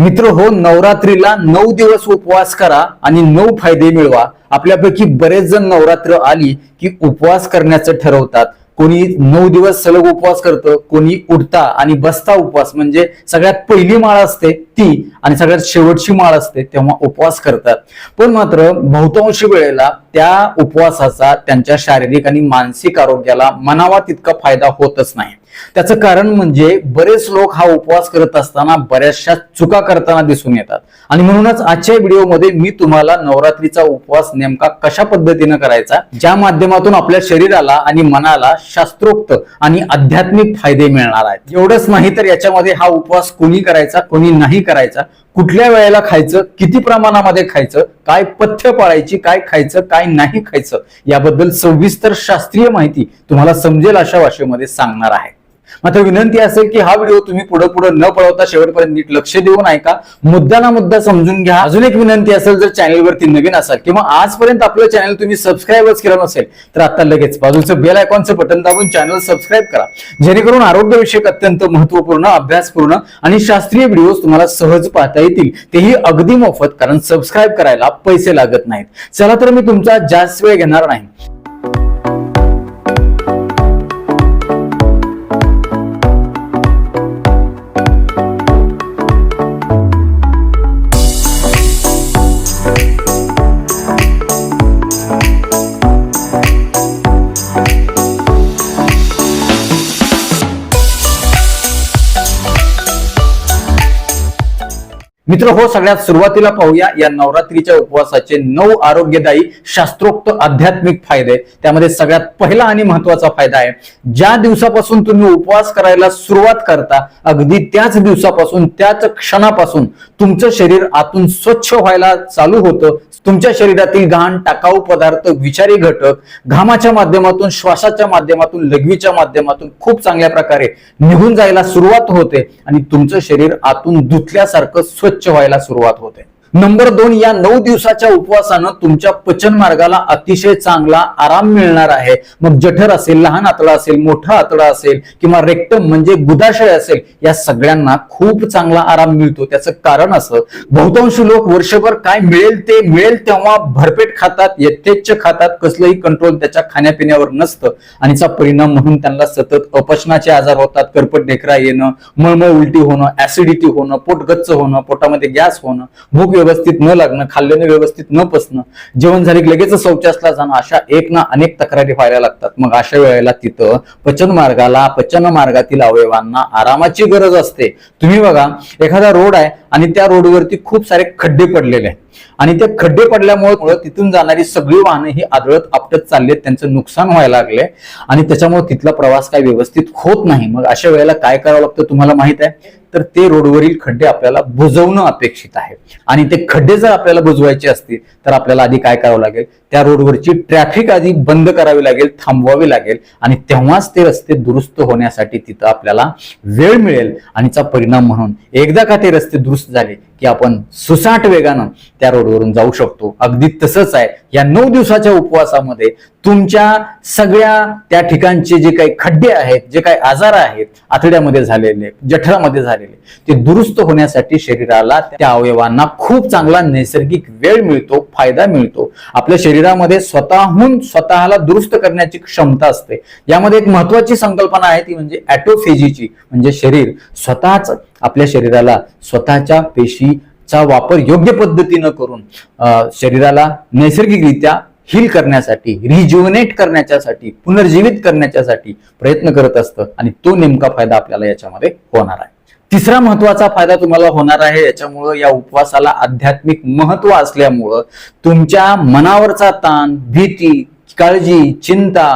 मित्र हो नवरात्रीला नऊ दिवस उपवास करा आणि नऊ फायदे मिळवा. आपल्यापैकी बरेच जण नवरात्र आली की उपवास करण्याचं ठरवतात. कोणी नऊ दिवस सलग उपवास करतं कोणी उठता आणि बसता उपवास. म्हणजे सगळ्यात पहिली माळ असते ती आणि सगळ्यात शेवटची माळ असते तेव्हा उपवास करतात. पण मात्र बहुतांशी वेळेला त्या उपवासाचा त्यांच्या शारीरिक आणि मानसिक आरोग्याला मनावा तितका फायदा होतच नाही. त्याचं कारण म्हणजे बरेच लोक हा उपवास करत असताना बऱ्याचशा चुका करताना दिसून येतात. आणि म्हणूनच आजच्या व्हिडिओमध्ये मी तुम्हाला नवरात्रीचा उपवास नेमका कशा पद्धतीनं करायचा ज्या माध्यमातून आपल्या शरीराला आणि मनाला शास्त्रोक्त आणि आध्यात्मिक फायदे मिळणार आहेत. एवढंच नाही तर याच्यामध्ये हा उपवास कोणी करायचा कोणी नाही करायचा कुठल्या वेळेला खायचं किती प्रमाणामध्ये खायचं काय पथ्य पाळायची काय खायचं काय नाही खायचं याबद्दल सविस्तर शास्त्रीय माहिती तुम्हाला समजेल अशा भाषेमध्ये सांगणार आहे. मात्र विनंती असेल की हा व्हिडिओ तुम्ही पुढे पुढे न पळवता शेवटपर्यंत नीट लक्ष देऊन ऐका. मुद्दा ना मुद्दा समजून घ्या. अजून एक विनंती असेल जर चॅनलवरती नवीन असाल किंवा आजपर्यंत आपलं चॅनल तुम्ही सबस्क्राईबच केलं नसेल तर आता लगेच बाजूचं बेल आयकॉनचं बटन दाबून चॅनल सबस्क्राईब करा. जेणेकरून आरोग्यविषयक अत्यंत महत्त्वपूर्ण अभ्यासपूर्ण आणि शास्त्रीय व्हिडिओ तुम्हाला सहज पाहता येतील. तेही अगदी मोफत कारण सबस्क्राईब करायला पैसे लागत नाहीत. चला तर मी तुमचा जास्त वेळ घेणार नाही. मित्र हो सगळ्यात सुरुवातीला पाहूया या नवरात्रीच्या उपवासाचे नऊ आरोग्यदायी शास्त्रोक्त आध्यात्मिक फायदे. त्यामध्ये सगळ्यात पहिला आणि महत्त्वाचा फायदा आहे ज्या दिवसापासून तुम्ही उपवास करायला सुरुवात करता अगदी त्याच दिवसापासून त्याच क्षणापासून तुमचं शरीर आतून स्वच्छ व्हायला चालू होतं. तुमच्या शरीरातील घाण टाकाऊ पदार्थ विचारी घटक घामाच्या माध्यमातून श्वासाच्या माध्यमातून लघवीच्या माध्यमातून खूप चांगल्या प्रकारे निघून जायला सुरुवात होते आणि तुमचं शरीर आतून धुतल्यासारखं स्वच्छ व्हायला सुरुवात होते. नंबर दोन या नऊ दिवसाच्या उपवासानं तुमच्या पचन मार्गाला अतिशय चांगला आराम मिळणार आहे. मग जठर असेल लहान आतडा असेल मोठा आतडा असेल किंवा रेक्टम म्हणजे गुदाशय असेल या सगळ्यांना खूप चांगला आराम मिळतो. त्याचं कारण असं बहुतांश लोक वर्षभर काय मिळेल ते मिळेल तेव्हा भरपेट खातात यथेच्छ खातात कसलंही कंट्रोल त्याच्या खाण्यापिण्यावर नसतं. आणि चा परिणाम म्हणून त्यांना सतत अपचनाचे आजार होतात करपट ढेकरा येणं मळमळ उलटी होणं ऍसिडिटी होणं पोटगच्च होणं पोटामध्ये गॅस होणं भूक व्यवस्थित न लागणं खाल्ल्याने व्यवस्थित न पसणं जेवण झाले की लगेच शौचासला जाणं अशा एक ना अनेक तक्रारी व्हायला लागतात. मग अशा वेळेला तिथं पचन मार्गाला पचन मार्गातील अवयवांना आरामाची गरज असते. तुम्ही बघा एखादा रोड आहे आणि त्या रोडवरती खूप सारे खड्डे पडलेले आहेत. आणि ते खड्डे पडल्यामुळे तिथून जाणारी सगळी वाहनं ही आदळत आपटत चालली आहेत. त्यांचं नुकसान व्हायला लागले आणि त्याच्यामुळे तिथला प्रवास काय व्यवस्थित होत नाही. मग अशा वेळेला काय करावं लागतं तुम्हाला माहीत आहे? तर ते रोडवरील खड्डे आपल्याला बुजवणं अपेक्षित आहे. आणि ते खड्डे जर आपल्याला बुजवायचे असतील तर आपल्याला आधी काय करावं लागेल? त्या रोडवरची ट्रॅफिक आधी बंद करावी लागेल थांबवावी लागेल आणि तेव्हाच ते रस्ते दुरुस्त होण्यासाठी तिथं आपल्याला वेळ मिळेल आणिचा परिणाम म्हणून एकदा का ते रस्ते दुरुस्त झाले की आपण सुसाट वेगानं त्या रोडवरून जाऊ शकतो. अगदी तसंच आहे. या नऊ दिवसाच्या उपवासामध्ये तुमच्या सगळ्या त्या ठिकाणचे जे काही खड्डे आहेत जे काही आजार आहेत आतड्यामध्ये झालेले जठरामध्ये झाले झालेले. ते दुरुस्त होण्यासाठी शरीराला त्या अवयवांना खूप चांगला नैसर्गिक वेळ मिळतो फायदा मिळतो. आपल्या शरीरामध्ये स्वतःहून स्वतःला दुरुस्त करण्याची क्षमता असते. यामध्ये एक महत्वाची संकल्पना आहे ती म्हणजे ॲटोफेजीची म्हणजे शरीर स्वतःच आपल्या शरीराला स्वतःच्या पेशीचा वापर योग्य पद्धतीनं करून शरीराला नैसर्गिकरित्या हील करण्यासाठी रिज्युनेट करण्याच्यासाठी पुनर्जीवित करण्याच्यासाठी प्रयत्न करत असतं आणि तो नेमका फायदा आपल्याला याच्यामध्ये होणार आहे. तिसरा महत्त्वाचा फायदा तुम्हाला होणार आहे याच्यामुळं या उपवासाला आध्यात्मिक महत्त्व असल्यामुळं तुमच्या मनावरचा ताण भीती काळजी चिंता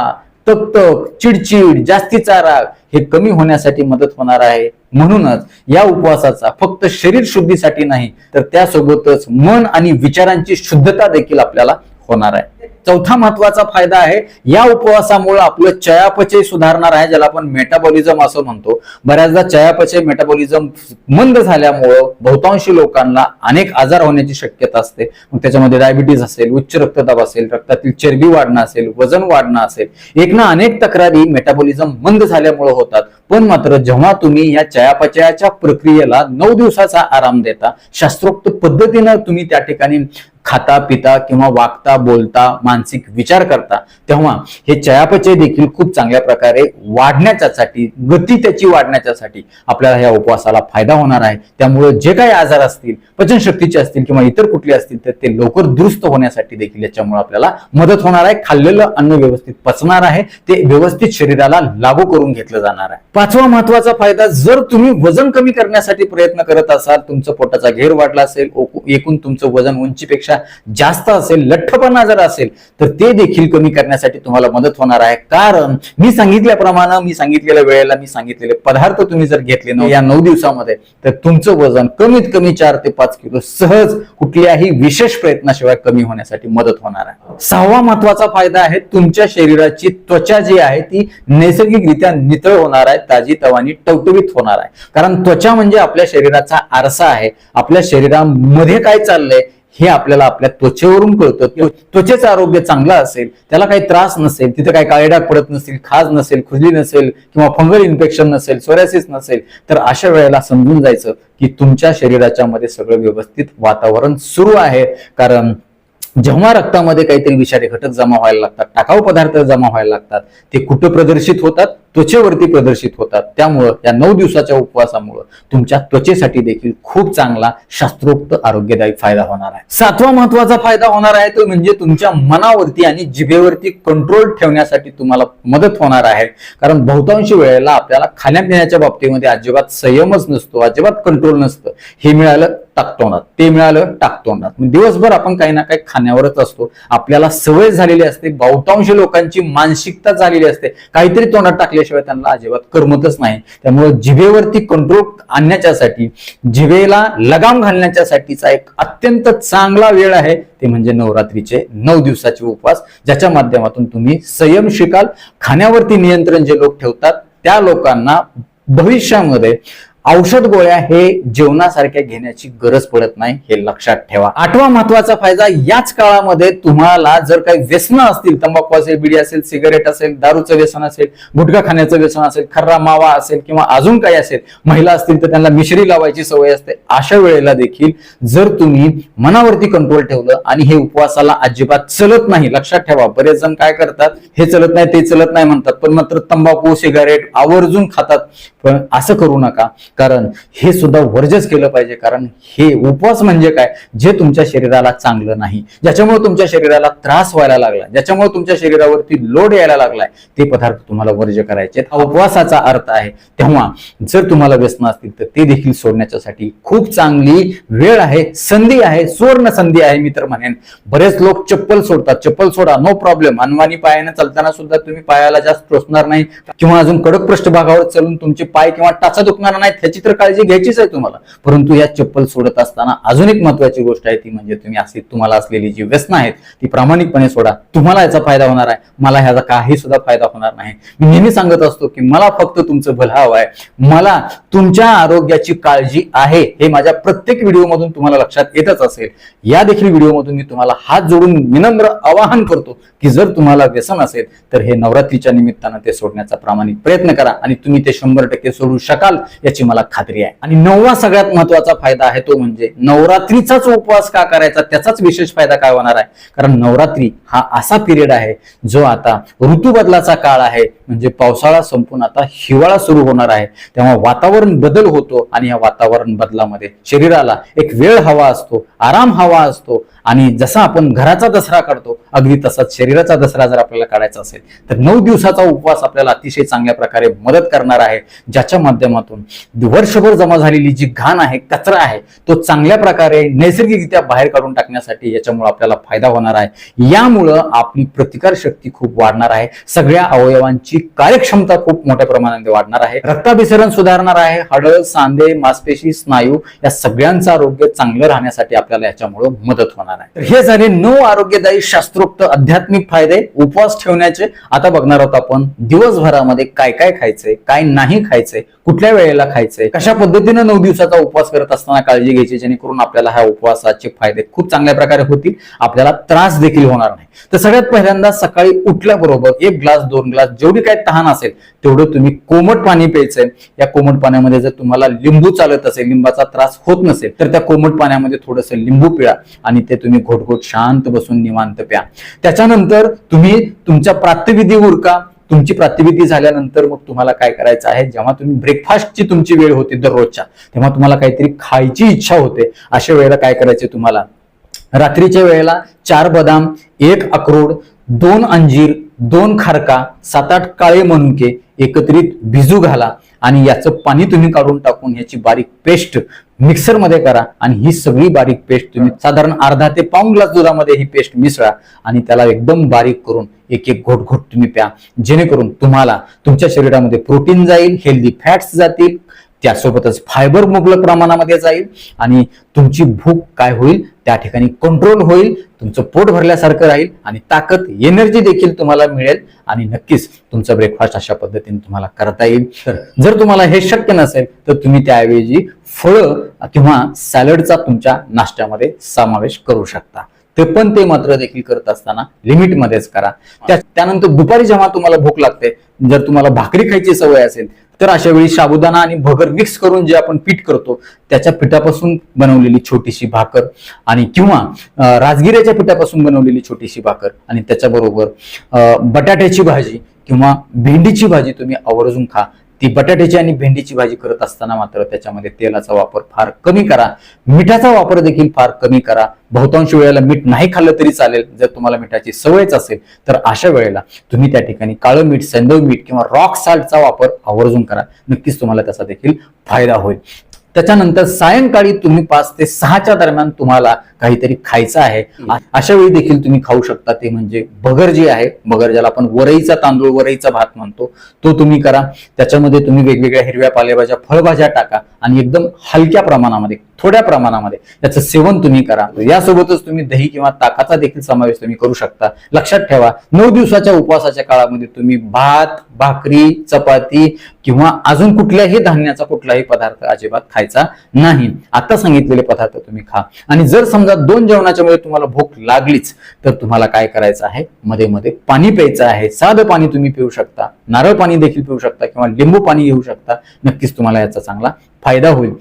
तकतक चिडचिड जास्तीचा राग हे कमी होण्यासाठी मदत होणार आहे. म्हणूनच या उपवासाचा फक्त शरीर शुद्धीसाठी नाही तर त्यासोबतच मन आणि विचारांची शुद्धता देखील आपल्याला होणार आहे. चौथा महत्त्वाचा फायदा आहे या उपवासामुळे आपलं चयापचय सुधारणार आहे ज्याला आपण मेटाबॉलिझम असं म्हणतो. बऱ्याचदा चयापचय मेटाबॉलिझम मंद झाल्यामुळं बहुतांशी लोकांना अनेक आजार होण्याची शक्यता असते. मग त्याच्यामध्ये डायबिटीज असेल उच्च रक्तदाब असेल रक्तातील चरबी वाढणं असेल वजन वाढणं असेल एक ना अनेक तक्रारी मेटाबॉलिझम मंद झाल्यामुळे होतात. पण मात्र जेव्हा तुम्ही या चयापचयाच्या प्रक्रियेला नऊ दिवसाचा आराम देता शास्त्रोक्त पद्धतीनं तुम्ही त्या ठिकाणी खाता पिता किंवा वागता बोलता मानसिक विचार करता तेव्हा हे चयापचय देखील खूप चांगल्या प्रकारे वाढण्याच्यासाठी गती त्याची वाढण्याच्यासाठी आपल्याला या उपवासाला फायदा होणार आहे. त्यामुळे जे काही आजार असतील पचनशक्तीचे असतील किंवा इतर कुठले असतील तर ते लवकर दुरुस्त होण्यासाठी देखील याच्यामुळे आपल्याला मदत होणार आहे. खाल्लेलं अन्न व्यवस्थित पचणार आहे. ते व्यवस्थित शरीराला लागू करून घेतलं जाणार आहे. पाचवा महत्त्वाचा फायदा जर तुम्ही वजन कमी करण्यासाठी प्रयत्न करत असाल तुमचं पोटाचा घेर वाढला असेल एकूण तुमचं वजन उंचीपेक्षा जास्त असेल लठ्ठपणा जर असेल तर ते देखील कमी करण्यासाठी तुम्हाला मदत होणार आहे. कारण मी सांगितल्याप्रमाणे मी सांगितलेल्या वेळेला मी सांगितलेले पदार्थ तुम्ही जर घेतले ना या नऊ दिवसामध्ये तर तुमचं वजन कमीत कमी चार ते पाच किलो सहज कुठल्याही विशेष प्रयत्नाशिवाय कमी होण्यासाठी मदत होणार आहे. सहावा महत्त्वाचा फायदा आहे तुमच्या शरीराची त्वचा जी आहे ती नैसर्गिकरित्या नितळ होणार आहे ताजी तवानी टवटवीत होणार आहे. कारण त्वचा म्हणजे आपल्या शरीराचा आरसा आहे. आपल्या शरीरामध्ये काय चाललंय हे आपल्याला आपल्या त्वचेवरून कळतं. त्वचेचं आरोग्य चांगलं असेल त्याला काही त्रास नसेल तिथे काही काळेडाग पडत नसेल खाज नसेल खुजली नसेल किंवा फंगल इन्फेक्शन नसेल सोरॅसिस नसेल तर अशा वेळेला समजून जायचं की तुमच्या शरीराच्या मध्ये सगळं व्यवस्थित वातावरण सुरू आहे. कारण जेव्हा रक्तामध्ये काहीतरी विषारी घटक जमा व्हायला लागतात टाकाऊ पदार्थ जमा व्हायला लागतात ते कुठं प्रदर्शित होतात? त्वचेवरती प्रदर्शित होतात. त्यामुळं या नऊ दिवसाच्या उपवासामुळं तुमच्या त्वचेसाठी देखील खूप चांगला शास्त्रोक्त आरोग्यदायी फायदा होणार आहे. सातवा महत्त्वाचा फायदा होणार आहे तो म्हणजे तुमच्या मनावरती आणि जिभेवरती कंट्रोल ठेवण्यासाठी तुम्हाला मदत होणार आहे. कारण बहुतांशी वेळेला आपल्याला खाण्यापिण्याच्या बाबतीमध्ये अजिबात संयमच नसतो अजिबात कंट्रोल नसतं. हे मिळालं टाकतोंडात ते मिळालं टाकतोंडात. दिवसभर आपण काही ना काही खाण्यावरच असतो. आपल्याला सवय झालेली असते. बहुतांश लोकांची मानसिकता झालेली असते. काहीतरी तोंडात टाकल्याशिवाय त्यांना अजिबात करमतच नाही. त्यामुळे जिभेवरती कंट्रोल आणण्याच्यासाठी जिभेला लगाम घालण्याच्यासाठीचा एक अत्यंत चांगला वेळ आहे. ते म्हणजे नवरात्रीचे नऊ दिवसाचे उपवास ज्याच्या माध्यमातून तुम्ही संयम शिकाल. खाण्यावरती नियंत्रण जे लोक ठेवतात त्या लोकांना भविष्यामध्ये औषध गोळ्या हे जेवणासारख्या घेण्याची गरज पडत नाही हे लक्षात ठेवा. आठवा महत्त्वाचा फायदा याच काळामध्ये तुम्हाला जर काही व्यसन असतील तंबाखू असेल बिडी असेल सिगारेट असेल दारूचं व्यसन असेल गुटखा खाण्याचं व्यसन असेल खर्रा मावा असेल किंवा अजून काही असेल महिला असतील तर त्यांना मिश्री लावायची सवय असते. अशा वेळेला देखील जर तुम्ही मनावरती कंट्रोल ठेवलं आणि हे उपवासाला अजिबात चलत नाही लक्षात ठेवा. बरेच जण काय करतात हे चलत नाही ते चलत नाही म्हणतात पण मात्र तंबाखू सिगारेट आवर्जून खातात. पण असं करू नका. कारण हे सुद्धा वर्जच केलं पाहिजे. कारण हे उपवास म्हणजे काय? जे तुमच्या शरीराला चांगलं नाही. ज्याच्यामुळे तुमच्या शरीराला त्रास व्हायला लागला ज्याच्यामुळे तुमच्या शरीरावरती लोड यायला लागलाय ते पदार्थ तुम्हाला वर्ज करायचे आहेत. हा उपवासाचा अर्थ आहे. तेव्हा जर तुम्हाला व्यसन असतील तर ते देखील सोडण्याच्यासाठी खूप चांगली वेळ आहे संधी आहे सुवर्ण संधी आहे मी तर म्हणेन. बरेच लोक चप्पल सोडतात. चप्पल सोडा नो प्रॉब्लेम अनवानी पायाने चालताना सुद्धा तुम्ही पायाला जास्त टोचणार नाही. किंवा अजून कडक पृष्ठभागावर चलून तुमचे पाय किंवा टाचा दुखणार नाही त्याची तर काळजी घ्यायचीच आहे तुम्हाला. परंतु या चप्पल सोडत असताना अजून एक महत्वाची गोष्ट आहे ती म्हणजे तुम्ही असली तुम्हाला असलेली जी व्यसनं आहेत ती प्रामाणिकपणे सोडा. तुम्हाला याचा फायदा होणार आहे. मला ह्याचा काही सुद्धा फायदा होणार नाही. मी नेहमी सांगत असतो की मला फक्त तुमचं भलं हवं आहे. मला तुमच्या आरोग्याची काळजी आहे हे माझ्या प्रत्येक व्हिडिओमधून तुम्हाला लक्षात येतच असेल. या देखील व्हिडिओमधून मी तुम्हाला हात जोडून विनम्र आवाहन करतो की जर तुम्हाला व्यसन असेल तर हे नवरात्रीच्या निमित्तानं ते सोडण्याचा प्रामाणिक प्रयत्न करा आणि तुम्ही ते शंभर टक्के सोडू शकाल याची मला खात्री आहे. आणि नववा सगळ्यात महत्त्वाचा फायदा आहे तो म्हणजे नवरात्रीचाच उपवास का करायचा त्याचाच विशेष फायदा काय होणार आहे? कारण नवरात्री हा असा पिरियड आहे जो आता ऋतू बदलाचा काळ आहे म्हणजे पावसाळा संपून आता हिवाळा सुरू होणार आहे. तेव्हा वातावरण बदल होतो आणि या वातावरण बदलामध्ये शरीराला एक वेळ हवा असतो आराम हवा असतो. आणि जसा आपण घराचा दसरा काढतो अगदी तसाच शरीराचा दसरा जर आपल्याला काढायचा असेल तर नऊ दिवसाचा उपवास आपल्याला अतिशय चांगल्या प्रकारे मदत करणार आहे ज्याच्या माध्यमातून वर्षभर जमा झालेली जी घाण आहे कचरा आहे तो चांगल्या प्रकारे नैसर्गिकरित्या बाहेर काढून टाकण्यासाठी याच्यामुळे आपल्याला फायदा होणार आहे. यामुळं आपली प्रतिकार शक्ती खूप वाढणार आहे. सगळ्या अवयवांची कार्यक्षमता खूप मोठ्या प्रमाणामध्ये वाढणार आहे. रक्ताभिसरण सुधारणार आहे. हाडं सांधे मासपेशी स्नायू या सगळ्यांचं आरोग्य चांगलं राहण्यासाठी आपल्याला याच्यामुळं मदत होणार होणार आहे. तर हे झाले नऊ आरोग्यदायी शास्त्रोक्त आध्यात्मिक फायदे उपवास ठेवण्याचे आता बघणार आहोत आपण. दिवसभरामध्ये काय काय खायचंय काय नाही खायचंय कुठल्या वेळेला खायचंय कशा पद्धतीने नऊ दिवसाचा उपवास करत असताना काळजी घ्यायची जेणेकरून आपल्याला ह्या उपवासाचे फायदे खूप चांगल्या प्रकारे होतील आपल्याला त्रास देखील होणार नाही. तर सगळ्यात पहिल्यांदा सकाळी उठल्याबरोबर एक ग्लास दोन ग्लास जेवढी काय तहान असेल तेवढं तुम्ही कोमट पाणी प्यायचंय या कोमट पाण्यामध्ये जर तुम्हाला लिंबू चालत असेल लिंबाचा त्रास होत नसेल तर त्या कोमट पाण्यामध्ये थोडंसं लिंबू पिळा आणि ते तुम्ही घोटघोट शांत बसून निवांत प्या. त्याच्यानंतर तुम्ही तुमच्या प्रात्यविधी उरका. तुमची प्रातिविधी झाल्यानंतर मग तुम्हाला काय करायचं आहे? जेव्हा तुम्ही ब्रेकफास्टची तुमची वेळ होती दररोजच्या तेव्हा तुम्हाला काहीतरी खायची इच्छा होते. अशा वेळेला काय करायचे तुम्हाला? रात्रीच्या वेळेला चार बदाम एक अक्रोड दोन अंजीर दोन खारका सात आठ काळे मनुके एकत्रित भिजू घाला आणि याचं पाणी तुम्ही काढून टाकून याची बारीक पेस्ट मिक्सरमध्ये करा आणि ही सगळी बारीक पेस्ट तुम्ही साधारण अर्धा ते पाऊन ग्लास दुधामध्ये ही पेस्ट मिसळा आणि त्याला एकदम बारीक करून एक एक घोट घोट तुम्ही प्या. जेणेकरून तुम्हाला तुमच्या शरीरामध्ये प्रोटीन जाईल हेल्दी फॅट्स जातील त्यासोबतच फायबर मुबलक प्रमाणामध्ये जाईल आणि तुमची भूक काय होईल त्या ठिकाणी कंट्रोल होईल तुमचं पोट भरल्यासारखं राहील आणि ताकद एनर्जी देखील तुम्हाला मिळेल आणि नक्कीच तुमचं ब्रेकफास्ट अशा पद्धतीने तुम्हाला करता येईल. तर जर तुम्हाला हे शक्य नसेल तर तुम्ही त्याऐवजी फळं किंवा सॅलडचा तुमच्या नाश्त्यामध्ये समावेश करू शकता. ते पण ते मात्र देखील करत असताना लिमिटमध्येच करा. त्यानंतर दुपारी जेव्हा तुम्हाला भूक लागते जर तुम्हाला भाकरी खायची सवय असेल तर अशा वेळी साबुदाणा आणि भगर मिक्स करून जे आपण पीठ करतो त्याच्या पिठापासून बनवलेली छोटीशी भाकर आणि किंवा राजगिऱ्याच्या पिठापासून बनवलेली छोटीशी भाकर आणि त्याच्याबरोबर अं, बटाट्याची भाजी किंवा भेंडीची भाजी तुम्ही आवर्जून खा. ती बटाट्याची आणि भेंडीची भाजी करत असताना मात्र त्याच्यामध्ये तेलाचा वापर फार कमी करा. मिठाचा वापर देखील फार कमी करा. बहुतांश वेळेला मीठ नाही खाल्लं तरी चालेल. जर तुम्हाला मिठाची सवयच असेल तर अशा वेळेला तुम्ही त्या ठिकाणी काळं मीठ सैंदव मीठ किंवा रॉक साल्टचा वापर आवर्जून करा. नक्कीच तुम्हाला त्याचा देखील फायदा होईल. त्याच्यानंतर सायंकाळी तुम्ही पाच ते सहाच्या दरम्यान तुम्हाला काहीतरी खायचं आहे. अशा वेळी देखील तुम्ही खाऊ शकता ते म्हणजे बगर जे आहे बगर ज्याला आपण वरईचा तांदूळ वरईचा भात म्हणतो तो तुम्ही करा. त्याच्यामध्ये तुम्ही वेगवेगळ्या हिरव्या पालेभाज्या फळभाज्या टाका आणि एकदम हलक्या प्रमाणामध्ये थोड्या प्रमाणामध्ये याचं सेवन तुम्ही करा. यासोबतच तुम्ही दही किंवा ताकाचा देखील समावेश तुम्ही करू शकता. लक्षात ठेवा नऊ दिवसाच्या उपवासाच्या काळामध्ये तुम्ही भात भाकरी चपाती किंवा अजून कुठल्याही धान्याचा कुठलाही पदार्थ अजिबात खायचा खायचा नाही. आता सांगितलेले पदार्थ तुम्ही खा. आणि जर समजा दोन जेवणाच्या मध्ये तुम्हाला भूक लागलीच तर तुम्हाला काय करायचं आहे? मध्ये मध्ये पाणी प्यायचं आहे. साधं पाणी तुम्ही पिऊ शकता. नारळ पाणी देखील पिऊ शकता किंवा लिंबू पाणी घेऊ शकता. नक्कीच तुम्हाला याचा चांगला फायदा होईल.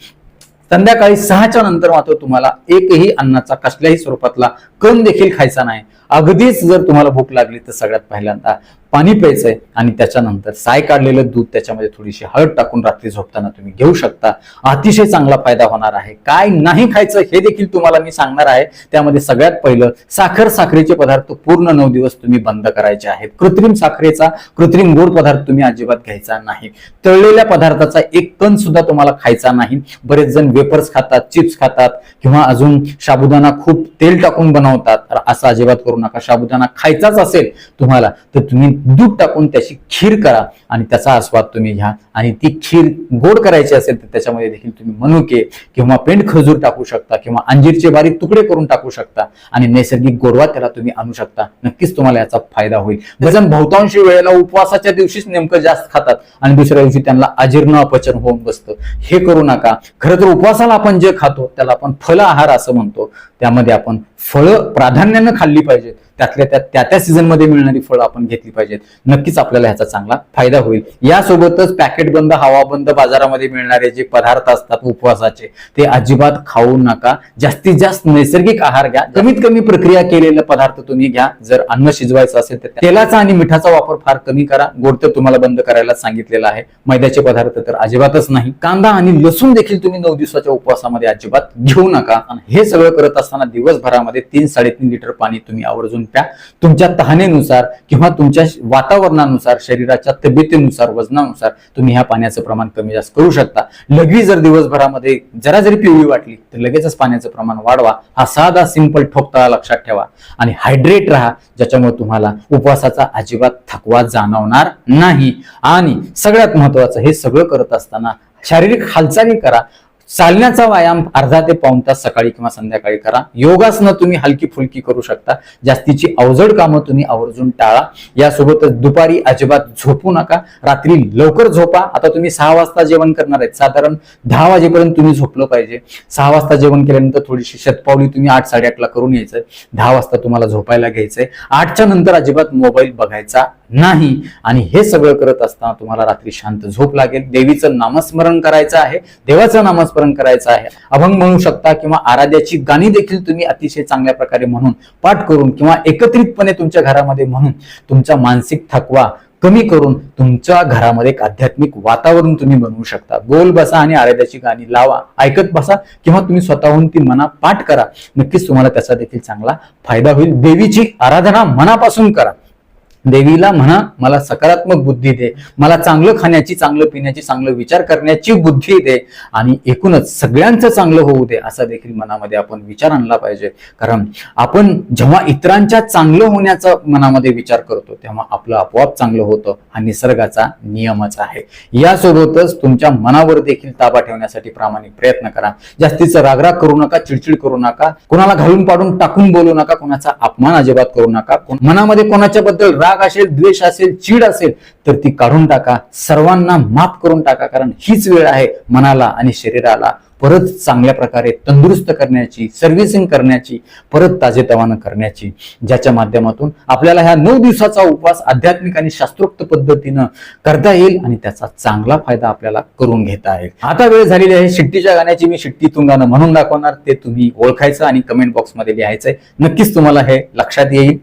संध्याकाळी सहाच्या नंतर मात्र तुम्हाला एकही अन्नाचा कसल्याही स्वरूपातला कण देखील खायचा नाही. अगदीच जर तुम्हाला भूक लागली तर सगळ्यात पहिल्यांदा पाणी प्यायचंय आणि त्याच्यानंतर साय काढलेलं दूध त्याच्यामध्ये थोडीशी हळद टाकून रात्री झोपताना तुम्ही घेऊ शकता. अतिशय चांगला फायदा होणार आहे. काय नाही खायचं हे देखील तुम्हाला मी सांगणार आहे. त्यामध्ये सगळ्यात पहिलं साखर साखरेचे पदार्थ पूर्ण नऊ दिवस तुम्ही बंद करायचे आहेत. कृत्रिम साखरेचा कृत्रिम गोड पदार्थ तुम्ही अजिबात घ्यायचा नाही. तळलेल्या पदार्थाचा एक कण सुद्धा तुम्हाला खायचा नाही. बरेच जण वेपर्स खातात चिप्स खातात किंवा अजून साबुदाणा खूप तेल टाकून बनवतात. असं अजिबात करू नका साबुदाणा खायचाच असेल तुम्हाला तर तुम्ही दूध टाकून त्याची खीर करा आणि त्याचा आस्वाद तुम्ही घ्या. आणि ती खीर गोड करायची असेल तर त्याच्यामध्ये देखील तुम्ही मनुके किंवा पेंड खजूर टाकू शकता किंवा अंजीरचे बारीक तुकडे करून टाकू शकता आणि नैसर्गिक गोडवा त्याला तुम्ही आणू शकता. नक्कीच तुम्हाला याचा फायदा होईल. जण बहुतांशी वेळेला उपवासाच्या दिवशीच नेमकं जास्त खातात आणि दुसऱ्या दिवशी त्यांना अजीर्ण अपचन होऊन बसतं. हे करू नका. खरं तर उपवासाला आपण जे खातो त्याला आपण फल आहार असं म्हणतो. त्यामध्ये आपण फळं प्राधान्यानं खाल्ली पाहिजेत. त्यातल्या त्या त्या त्या सीझनमध्ये मिळणारी फळं आपण घेतली पाहिजेत. नक्कीच आपल्याला ह्याचा चांगला फायदा होईल. यासोबतच पॅकेट बंद हवाबंद बाजारामध्ये मिळणारे जे पदार्थ असतात उपवासाचे ते अजिबात खाऊ नका. जास्तीत जास्त नैसर्गिक आहार घ्या. कमीत कमी प्रक्रिया केलेले पदार्थ तुम्ही घ्या. जर अन्न शिजवायचं असेल तर तेलाचा आणि मिठाचा वापर फार कमी करा. गोड तर तुम्हाला बंद करायला सांगितलेलं आहे. मैद्याचे पदार्थ तर अजिबातच नाही. कांदा आणि लसूण देखील तुम्ही नऊ दिवसाच्या उपवासामध्ये अजिबात घेऊ नका. आणि हे सगळं करत असताना दिवसभरामध्ये तीन साडेतीन लिटर पाणी तुम्ही आवर्जून प्या तुमच्या तहानेनुसार किंवा तुमच्या वातावरणानुसार शरीराच्या तब्येतीनुसार वजनानुसार तुम्ही ह्या पाण्याचं प्रमाण कमी जास्त करू शकता. लघवी जर दिवसभरामध्ये जरा जरी पिवळी वाटली तर लगेचच पाण्याचं प्रमाण वाढवा. हा साधा सिंपल ठोकताळा लक्षात ठेवा. आणि हायड्रेट राहा ज्याच्यामुळे तुम्हाला उपवासाचा अजिबात थकवा जाणवणार नाही. आणि सगळ्यात महत्वाचं हे सगळं करत असताना शारीरिक हालचाली करा. चालण्याचा व्यायाम अर्धा ते पाऊण तास सकाळी किंवा संध्याकाळी करा. योगासनं तुम्ही हलकी फुलकी करू शकता. जास्तीची अवजड कामं तुम्ही आवर्जून टाळा. यासोबतच दुपारी अजिबात झोपू नका. रात्री लवकर झोपा. आता तुम्ही सहा वाजता जेवण करणार आहेत. साधारण दहा वाजेपर्यंत तुम्ही झोपलं पाहिजे. सहा वाजता जेवण केल्यानंतर थोडीशी शतपावली तुम्ही आठ साडेआठला करून यायचंय दहा वाजता तुम्हाला झोपायला घ्यायचंय. आठच्या नंतर अजिबात मोबाईल बघायचा नाही. आणि हे सगळं करत असताना तुम्हाला रात्री शांत झोप लागेल. देवीचं नामस्मरण करायचं आहे. देवाचं नामस्मरण करायचं आहे. अभंग म्हणू शकता किंवा आराध्याची गाणी देखील तुम्ही अतिशय चांगल्या प्रकारे म्हणून पाठ करून किंवा एकत्रितपणे तुमच्या घरामध्ये म्हणून तुमचा मानसिक थकवा कमी करून तुमच्या घरामध्ये एक आध्यात्मिक वातावरण तुम्ही बनवू शकता. गोल बसा आणि आराध्याची गाणी लावा. ऐकत बसा किंवा तुम्ही स्वतःहून ती मना पाठ करा. नक्कीच तुम्हाला त्याचा देखील चांगला फायदा होईल. देवीची आराधना मनापासून करा. देवीला म्हणा मला सकारात्मक बुद्धी दे मला चांगलं खाण्याची चांगलं पिण्याची चांगलं विचार करण्याची बुद्धी दे आणि एकूणच सगळ्यांचं चांगलं होऊ दे असा देखील मनामध्ये आपण विचार आणला पाहिजे. कारण आपण जेव्हा इतरांच्या चांगलं होण्याचा मनामध्ये विचार करतो तेव्हा आपलं आपोआप चांगलं होतं हा निसर्गाचा नियमच आहे. यासोबतच तुमच्या मनावर देखील ताबा ठेवण्यासाठी प्रामाणिक प्रयत्न करा. जास्तीचा रागराग करू नका चिडचिड करू नका कोणाला घालून पाडून टाकून बोलू नका कोणाचा अपमान अजिबात करू नका. मनामध्ये कोणाच्या बद्दल राग असेल द्वेष असेल चीड असेल तर ती काढून टाका. सर्वांना माफ करून टाका कारण हीच वेळ आहे मनाला आणि शरीराला परत चांगल्या प्रकारे तंदुरुस्त करण्याची सर्व्हिसिंग करण्याची परत ताजेतवानं करण्याची ज्याच्या माध्यमातून आपल्याला ह्या नऊ दिवसाचा उपवास आध्यात्मिक आणि शास्त्रोक्त पद्धतीनं करता येईल आणि त्याचा चांगला फायदा आपल्याला करून घेता येईल. आता वेळ झालेली आहे शिट्टीच्या गाण्याची. मी शिट्टी तुंगानं म्हणून दाखवणार ते तुम्ही ओळखायचं आणि कमेंट बॉक्समध्ये लिहायचंय. नक्कीच तुम्हाला हे लक्षात येईल.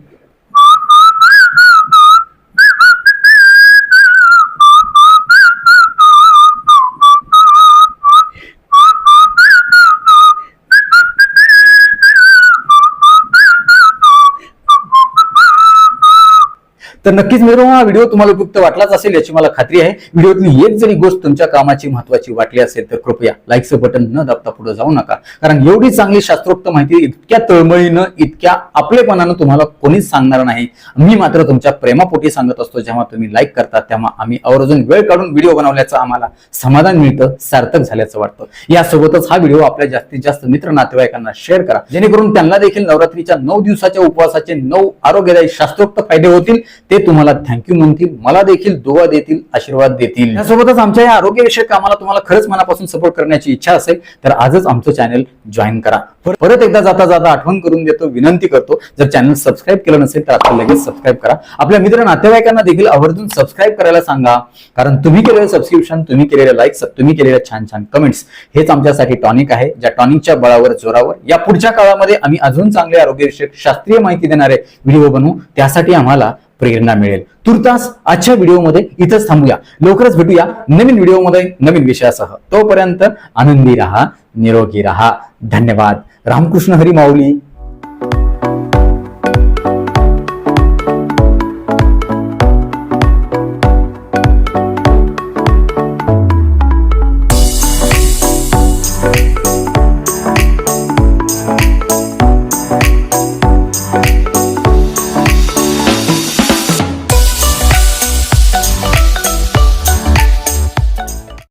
तर नक्कीच मित्र हा व्हिडिओ तुम्हाला उपयुक्त वाटलाच असेल याची मला खात्री आहे. व्हिडिओतली एक जरी गोष्ट तुमच्या कामाची महत्वाची वाटली असेल तर कृपया लाईकचं बटन न दाबता पुढे जाऊ नका. कारण एवढी चांगली शास्त्रोक्त माहिती इतक्या तळमळीनं इतक्या आपलेपणानं तुम्हाला कोणीच सांगणार नाही. मी मात्र तुमच्या प्रेमापोटी सांगत असतो जेव्हा तुम्ही लाईक करता तेव्हा आम्ही अवरजून वेळ काढून व्हिडिओ बनवल्याचं आम्हाला समाधान मिळतं सार्थक झाल्याचं वाटतं. यासोबतच हा व्हिडिओ आपल्या जास्तीत जास्त मित्र नातेवाईकांना शेअर करा. जेणेकरून त्यांना देखील नवरात्रीच्या नऊ दिवसाच्या उपवासाचे नऊ आरोग्यदायी शास्त्रोक्त फायदे होतील. ते तुम्हाला थँक्यू म्हणतील. मला देखील दुवा देतील आशीर्वाद देतील. त्यासोबतच आमच्या या आरोग्यविषयक कामाला तुम्हाला खरंच मनापासून सपोर्ट करण्याची इच्छा असेल तर आजच आमचं चॅनल जॉईन करा. परत एकदा जाता जाता आठवण करून देतो विनंती करतो. जर चॅनल सबस्क्राईब केलं नसेल तर आता लगेच सबस्क्राईब करा. आपल्या मित्र नातेवाईकांना देखील आवर्जून सबस्क्राईब करायला सांगा. कारण तुम्ही केलेलं सबस्क्रिप्शन तुम्ही केलेले लाईक्स तुम्ही केलेल्या छान छान कमेंट्स हेच आमच्यासाठी टॉनिक आहे ज्या टॉनिकच्या बळावर जोरावर या पुढच्या काळामध्ये आम्ही अजून चांगले आरोग्यविषयक शास्त्रीय माहिती देणारे व्हिडिओ बनवू. त्यासाठी आम्हाला प्रेरणा मिळेल. तुर्तास आजच्या व्हिडिओमध्ये इथंच थांबूया. लवकरच भेटूया नवीन व्हिडिओमध्ये नवीन विषयासह. तोपर्यंत आनंदी राहा निरोगी राहा. धन्यवाद. रामकृष्ण हरी माऊली.